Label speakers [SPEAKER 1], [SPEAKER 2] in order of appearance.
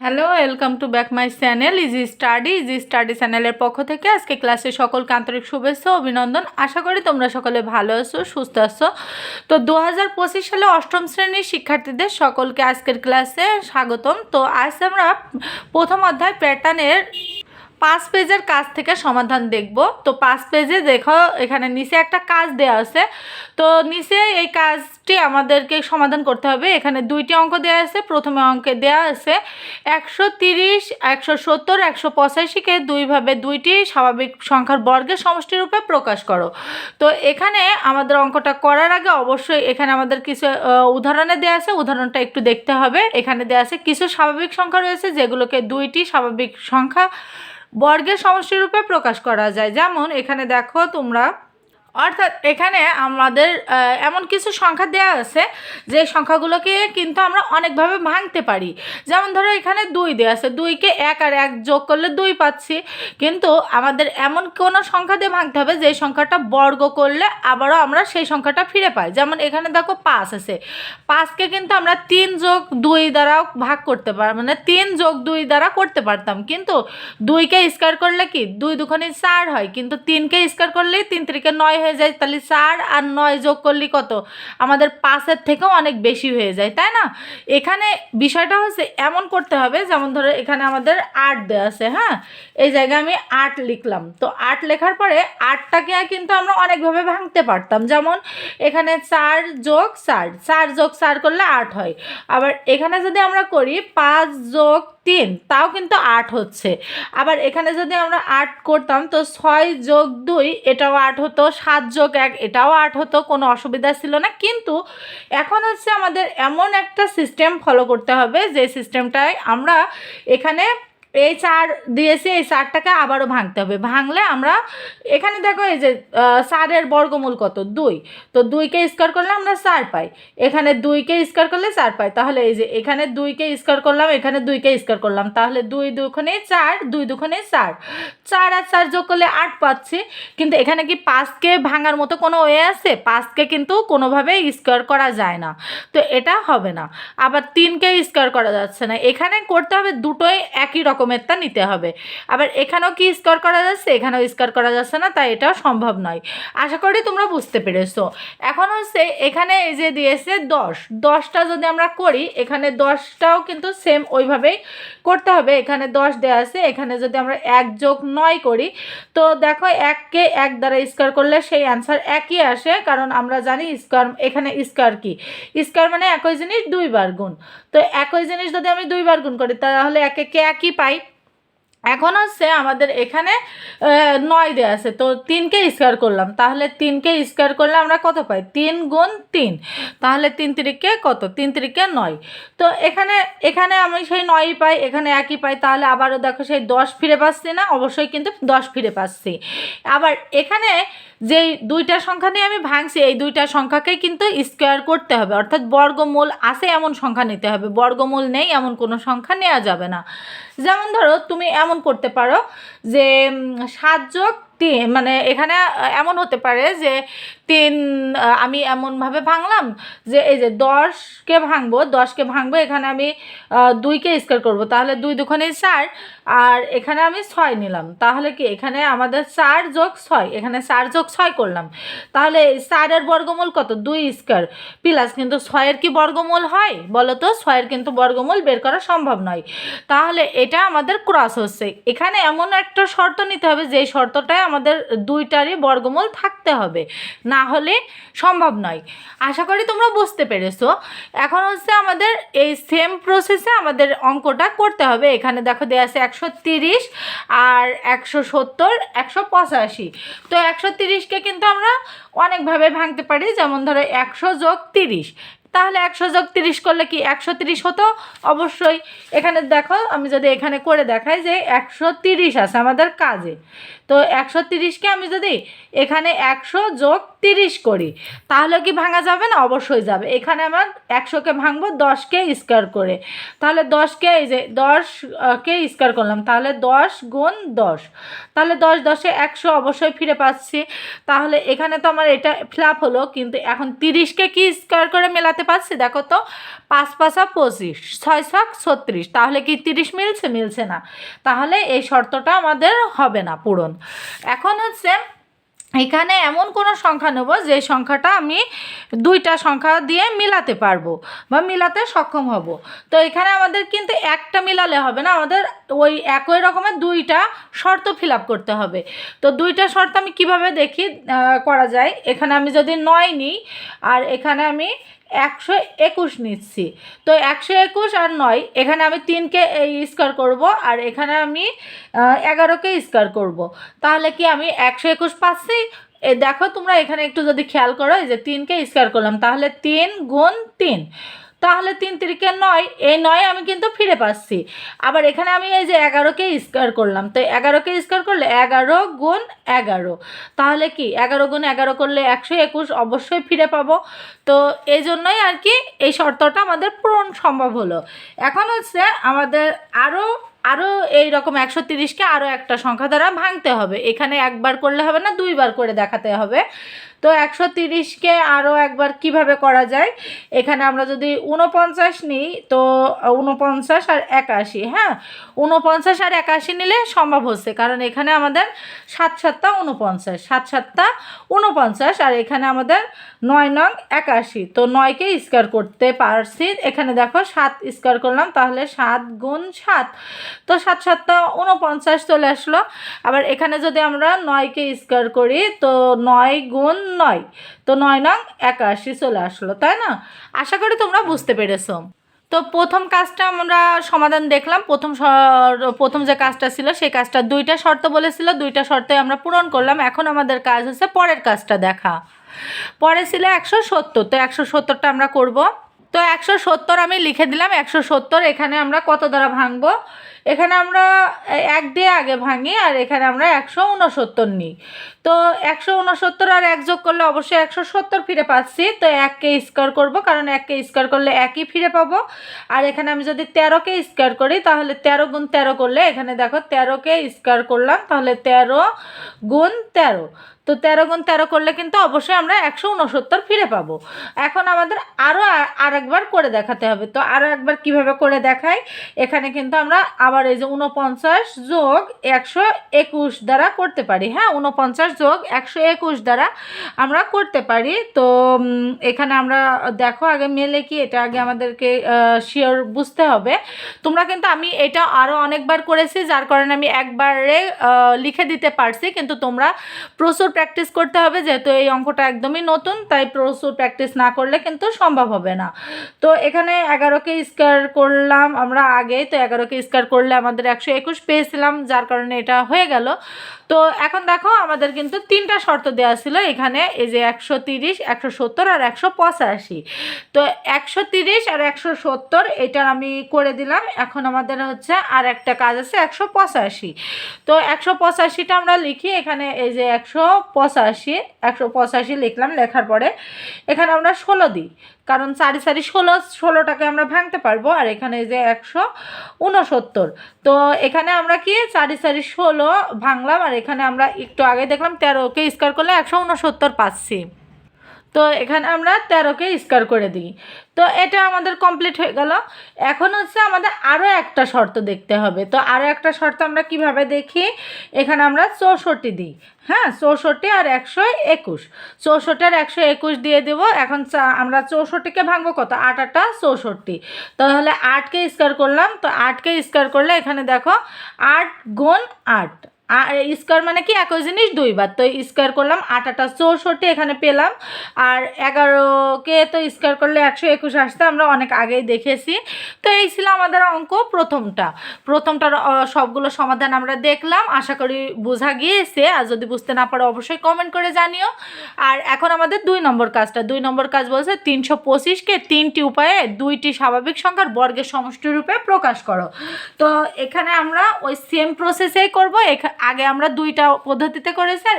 [SPEAKER 1] Hello welcome to back my channel easy study easy study চ্যানেলের পক্ষ থেকে আজকে ক্লাসে সকলকে আন্তরিক শুভেচ্ছা অভিনন্দন। আশা করি তোমরা সকলে ভালো আছো, সুস্থ আছো। তো দু হাজার পঁচিশ সালে অষ্টম শ্রেণির শিক্ষার্থীদের সকলকে আজকের ক্লাসে স্বাগতম। তো আজ আমরা প্রথম অধ্যায় প্যাটার্নের পাঁচ পেজের কাজ থেকে সমাধান দেখব। তো পাঁচ পেজে দেখো, এখানে নিচে একটা কাজ দেওয়া আছে। তো নিচে এই কাজটি আমাদেরকে সমাধান করতে হবে। এখানে দুইটি অঙ্ক দেওয়া আছে, প্রথমে অঙ্কে দেওয়া আছে একশো তিরিশ, একশো সত্তর, একশো পঁচাশিকে দুইভাবে দুইটি স্বাভাবিক সংখ্যার বর্গের সমষ্টি রূপে প্রকাশ করো। তো এখানে আমাদের অঙ্কটা করার আগে অবশ্যই এখানে আমাদের কিছু উদাহরণে দেওয়া আছে, উদাহরণটা একটু দেখতে হবে। এখানে দেওয়া আছে কিছু স্বাভাবিক সংখ্যা রয়েছে, যেগুলোকে দুইটি স্বাভাবিক সংখ্যা বর্গের সমষ্টিরূপে প্রকাশ করা যায়। যেমন এখানে দেখো তোমরা অর্থাৎ এখানে আমাদের এমন কিছু সংখ্যা দেওয়া আছে যে সংখ্যাগুলোকে কিন্তু আমরা অনেকভাবে ভাঙতে পারি। যেমন ধরো এখানে দুই দেওয়া আছে, দুইকে এক আর এক যোগ করলে দুই পাচ্ছি। কিন্তু আমাদের এমন কোনো সংখ্যা দিয়ে ভাঙতে হবে যে সংখ্যাটা বর্গ করলে আবারও আমরা সেই সংখ্যাটা ফিরে পাই। যেমন এখানে দেখো পাঁচ আছে। পাঁচকে কিন্তু আমরা তিন যোগ দুই দ্বারাও ভাগ করতে পার মানে তিন যোগ দুই দ্বারা করতে পারতাম। কিন্তু দুইকে স্কোয়ার করলে কি? দুই দুখানি চার হয়। কিন্তু তিনকে স্কোয়ার করলেই তিন তিরিকে নয় হয়ে যায়, তাহলে চার আর নয় যোগ করলে কত? আমাদের পাঁচের থেকেও অনেক বেশি হয়ে যায়, তাই না? এখানে বিষয়টা হচ্ছে এমন করতে হবে, যেমন ধরো এখানে আমাদের আট দেওয়া আছে হ্যাঁ? এই জায়গায় আমি আট লিখলাম। তো আট লেখার পরে আটটাকে কিন্তু আমরা অনেকভাবে ভাঙতে পারতাম। যেমন এখানে চার যোগ চার চার যোগ চার করলে আট হয়। আবার এখানে যদি আমরা করি পাঁচ যোগ তিন, তাও কিন্তু আট হচ্ছে। আবার এখানে যদি আমরা আট করতাম, তো ছয় যোগ দুই, এটাও আট হতো, সাত যোগ এক, এটাও আট হতো, কোনো অসুবিধা ছিল না। কিন্তু এখন হচ্ছে আমাদের এমন একটা সিস্টেম ফলো করতে হবে, যে সিস্টেমটায় আমরা এখানে এই চার দিয়েছি, এই চারটাকে আবারও ভাঙতে হবে। ভাঙলে আমরা, এখানে দেখো এই যে চারের বর্গমূল কত? দুই। তো দুইকে স্কোয়ার করলে আমরা চার পাই। এখানে দুইকে স্কোয়ার করলে চার পাই। তাহলে এই যে, এখানে দুইকে স্কোয়ার করলাম, এখানে দুইকে স্কোয়ার করলাম। তাহলে দুই দুখানে চার, দুই দুখানে চার চার আর চার যোগ করলে আট পাচ্ছি। কিন্তু এখানে কি পাঁচকে ভাঙার মতো কোনো ওয়ে আছে? পাঁচকে কিন্তু কোনোভাবে স্কোয়ার করা যায় না। তো এটা হবে না। আবার তিনকে স্কোয়ার করা যাচ্ছে না। এখানে করতে হবে দুটোই একই রকমেরটা নিতে হবে। আবার এখানেও কি স্কোয়ার করা যাচ্ছে? এখানেও স্কোয়ার করা যাচ্ছে না, তাই এটাও সম্ভব নয়। আশা করি তোমরা বুঝতে পেরেছ। এখন হচ্ছে এখানে এই যে দিয়েছে দশ। দশটা যদি আমরা করি, এখানে দশটাও কিন্তু সেম ওইভাবেই করতে হবে। এখানে দশ দেওয়া আছে, এখানে যদি আমরা এক যোগ নয় করি, তো দেখো এককে এক দ্বারা স্কোয়ার করলে সেই অ্যান্সার একই আসে, কারণ আমরা জানি স্কোয়ার এখানে স্কোয়ার কি? স্কোয়ার মানে একই জিনিস দুইবার গুণ। তো একই জিনিস যদি আমি দুইবার গুণ করি, তাহলে একে কে একই পাই? এখন হচ্ছে আমাদের এখানে নয় দেওয়া আছে, তো তিনকে স্কোয়ার করলাম। তাহলে তিনকে স্কোয়ার করলে আমরা কত পাই? তিন গুণ তিন। তাহলে তিন তিরিকে কত? তিন তিরিকে নয়। তো এখানে এখানে আমি সেই নয়ই পাই, এখানে একই পাই, তাহলে আবারও দেখো সেই দশ ফিরে পাচ্ছি না, অবশ্যই কিন্তু দশ ফিরে পাচ্ছি। আবার এখানে যেই দুইটা সংখ্যা নিয়ে আমি ভাঙছি, এই দুইটা সংখ্যাকেই কিন্তু স্কোয়ার করতে হবে। অর্থাৎ বর্গমূল আছে এমন সংখ্যা নিতে হবে। বর্গমূল নেই, এমন কোনো সংখ্যা নেওয়া যাবে না। যেমন ধরো তুমি এমন করতে পারো যে সাত যোগ তিন মানে এখানে এমন হতে পারে যে তিন আমি এমনভাবে ভাঙলাম যে এই যে দশকে ভাঙবো দশকে ভাঙবো, এখানে আমি দুইকে স্কোয়ার করব। তাহলে দুই দুখানে চার আর এখানে আমি ছয় নিলাম। তাহলে কি এখানে আমাদের চার যোগ ছয়? এখানে চার যোগ ছয় করলাম। তাহলে চারের বর্গমূল কত? দুই স্কোয়ার। প্লাস কিন্তু ছয়ের কি বর্গমূল হয়? বলো তো ছয়ের কিন্তু বর্গমূল বের করা সম্ভব নয়। তাহলে এটা আমাদের ক্রস হচ্ছে। এখানে এমন একটা শর্ত নিতে হবে, যেই শর্তটায় আমাদের দুইটারই বর্গমূল থাকতে হবে। না হলে সম্ভব নয়। আশা করি তোমরা বুঝতে পেরেছ। এখন হচ্ছে আমাদের এই সেম প্রসেসে আমাদের অঙ্কটা করতে হবে। এখানে দেখো দেওয়া আছে একশো তিরিশ আর একশো সত্তর, একশো পঁচাশি। তো একশো তিরিশকে কিন্তু আমরা অনেকভাবে ভাঙতে পারি, যেমন ধরো একশো যোগ তিরিশ। তাহলে একশো যোগ তিরিশ করলে কি একশো তিরিশ হতো? অবশ্যই এখানে দেখো, আমি যদি এখানে করে দেখাই যে একশো তিরিশ আছে আমাদের কাজে। তো একশো তিরিশকে আমি যদি এখানে একশো যোগ তিরিশ করি, তাহলে কি ভাঙা যাবে না? অবশ্যই যাবে। এখানে আমার একশোকে ভাঙবো, দশকে স্কোয়ার করে। তাহলে দশকে এই যে দশকে স্কোয়ার করলাম? তাহলে দশ গুণ দশ। তাহলে দশ দশে একশো অবশ্যই ফিরে পাচ্ছি। তাহলে এখানে তো আমার এটা ফ্ল্যাপ হলো, কিন্তু এখন তিরিশকে কি স্কোয়ার করে মেলাতে মিলাতে পারছি দেখো তো, পাঁচ পাঁচা পঁচিশ, ছয় ছক ছত্রিশ, তাহলে কি তিরিশ মিলছে? মিলছে না। তাহলে এই শর্তটা আমাদের হবে না পূরণ। এখন হচ্ছে, এখানে এমন কোনো সংখ্যা নেব যে সংখ্যাটা আমি দুইটা সংখ্যা দিয়ে মিলাতে পারব বা মিলাতে সক্ষম হব। তো এখানে আমাদের কিন্তু একটা মিলালে হবে না, আমাদের ওই একই রকমের দুইটা শর্ত ফিল করতে হবে। তো দুইটা শর্ত আমি কীভাবে দেখি করা যায়? এখানে আমি যদি নয় নিই, আর এখানে আমি একশো একুশ নিচ্ছি। তো একশো একুশ আর নয়, এখানে আমি তিনকে স্কোয়ার করব আর এখানে আমি এগারোকে স্কোয়ার করব। তাহলে কি আমি একশো একুশ পাচ্ছি? এ, দেখো তোমরা এখানে একটু যদি খেয়াল করো, এই যে তিনকে স্কোয়ার করলাম, তাহলে তিন গুণ তিন। তাহলে তিন তিরিকে নয়, এই নয় আমি কিন্তু ফিরে পাচ্ছি। আবার এখানে আমি এই যে এগারোকে স্কোয়ার করলাম, তো এগারোকে স্কোয়ার করলে এগারো গুণ এগারো। তাহলে কি, এগারো গুণ এগারো করলে একশো একুশ, অবশ্যই ফিরে পাবো। তো এই জন্যই আর কি এই শর্তটা আমাদের পূরণ সম্ভব হলো। এখন হচ্ছে আমাদের আরও আরও এই রকম একশো তিরিশকে আরও একটা সংখ্যা দ্বারা ভাঙতে হবে। এখানে একবার করলে হবে না, দুইবার করে দেখাতে হবে। তো একশো তিরিশকে আরও একবার কীভাবে করা যায়? এখানে আমরা যদি উনপঞ্চাশ নিই, তো উনপঞ্চাশ আর একাশি হ্যাঁ? উনপঞ্চাশ আর একাশি নিলে সম্ভব হচ্ছে, কারণ এখানে আমাদের সাত সাতটা উনপঞ্চাশ সাত সাতটা উনপঞ্চাশ আর এখানে আমাদের নয় নং একাশি। তো নয়কে স্কোয়ার করতে পারছি, এখানে দেখো সাত স্কোয়ার করলাম, তাহলে সাত গুণ সাত, তো সাত সাতটা উনপঞ্চাশ চলে আসলো। আবার এখানে যদি আমরা নয়কে স্কোয়ার করি, তো নয় গুণ নয়। তো নয় নং একাশি চলে আসলো, তাই না? আশা করি তোমরা বুঝতে পেরেছ। তো প্রথম কাজটা আমরা সমাধান দেখলাম। প্রথম প্রথম যে কাজটা ছিল, সেই কাজটা দুইটা শর্ত বলেছিল। দুইটা শর্তে আমরা পূরণ করলাম। এখন আমাদের কাজ হচ্ছে পরের কাজটা দেখা। পরে ছিল একশো সত্তর। তো একশো সত্তরটা আমরা করব। তো একশো সত্তর আমি লিখে দিলাম। একশো সত্তর এখানে আমরা কত দ্বারা ভাঙবো? এখানে আমরা এক দিয়ে আগে ভাঙি আর এখানে আমরা একশো উনসত্তর নিই। তো একশো উনসত্তর আর এক যোগ করলে অবশ্যই একশো সত্তর ফিরে পাচ্ছি। তো এককে স্কোয়ার করব, কারণ এককে স্কোয়ার করলে একই ফিরে পাবো। আর এখানে আমি যদি তেরোকে স্কোয়ার করি, তাহলে তেরো গুণ তেরো করলে, এখানে দেখো তেরোকে স্কোয়ার করলাম, তাহলে তেরো গুণ তেরো। তো তেরো গুণ তেরো করলে কিন্তু অবশ্যই আমরা একশো উনসত্তর ফিরে পাবো। এখন আমাদের আরও আর একবার করে দেখাতে হবে। তো আরও একবার কীভাবে করে দেখাই, এখানে কিন্তু আমরা আবার এই যে উনপঞ্চাশ যোগ একশো একুশ দ্বারা করতে পারি হ্যাঁ? উনপঞ্চাশ যোগ একশো একুশ দ্বারা আমরা করতে পারি। তো এখানে আমরা দেখো, আগে মেলে কি, এটা আগে আমাদেরকে শিওর বুঝতে হবে। তোমরা কিন্তু আমি এটা আরও অনেকবার করেছি, যার কারণে আমি একবারে লিখে দিতে পারছি। কিন্তু তোমরা প্রচুর প্র্যাকটিস করতে হবে, যেহেতু এই অঙ্কটা একদমই নতুন, তাই প্রচুর প্র্যাকটিস না করলে কিন্তু সম্ভব হবে না। তো, এখানে এগারোকে স্কোয়ার করলাম আমরা আগে তো এগারোকে স্কোয়ার করলে আমাদের একশো একুশ পেয়েছিলাম যার কারণে এটা হয়ে গেল। তো এখন দেখো আমাদের কিন্তু তিনটা শর্ত দেওয়া ছিল। এখানে এই যে একশো তিরিশ, একশো সত্তর আর একশো পঁচাশি। তো একশো তিরিশ আর একশো সত্তর এটার আমি করে দিলাম। এখন আমাদের হচ্ছে আর একটা কাজ আছে একশো পঁচাশি। তো একশো পঁচাশিটা আমরা লিখি, এখানে এই যে একশো পঁচাশি একশো পঁচাশি লিখলাম লেখার পরে। এখানে আমরা ষোলো দিই, কারণ চারি চারি ষোলো, ষোলোটাকে আমরা ভাঙতে পারব। আর এখানে যে একশো উনসত্তর। তো এখানে আমরা কি চারি চারি ষোলো ভাঙলাম আর এখানে আমরা একটু আগে দেখলাম তেরোকে স্কোয়ার করলে একশো উনসত্তর পাচ্ছি। তো এখানে আমরা তেরোকে স্কোয়ার করে দিই। তো এটা আমাদের কমপ্লিট হয়ে গেল। এখন হচ্ছে আমাদের আরও একটা শর্ত দেখতে হবে। তো আরও একটা শর্ত আমরা কীভাবে দেখি? এখানে আমরা চৌষট্টি দিই। হ্যাঁ চৌষট্টি আর একশো একুশ। চৌষট্টি আর একশো একুশ দিয়ে দেবো। এখন আমরা চৌষট্টিকে ভাঙবো কত? আট আটটা চৌষট্টি। তাহলে আটকে স্কোয়ার করলাম। তো আটকে স্কোয়ার করলে এখানে দেখো আট গুণ আট। আর স্কোয়ার মানে কি? একই জিনিস দুইবার। তো স্কোয়ার করলাম আট চৌষট্টি এখানে পেলাম। আর এগারোকে তো স্কোয়ার করলে একশো একুশ আসতে আমরা অনেক আগেই দেখেছি। তো এই ছিল আমাদের অঙ্ক প্রথমটা। প্রথমটার সবগুলো সমাধান আমরা দেখলাম। আশা করি বোঝা গিয়েছে। আর যদি বুঝতে না পারো, অবশ্যই কমেন্ট করে জানিও। আর এখন আমাদের দুই নম্বর কাজটা। দুই নম্বর কাজ বলছে, তিনশো পঁচিশকে তিনটি উপায়ে দুইটি স্বাভাবিক সংখ্যার বর্গের সমষ্টি রূপে প্রকাশ করো। তো এখানে আমরা ওই সেম প্রসেসেই করব। এখা- আগে আমরা দুইটা পদ্ধতিতে করেছি আর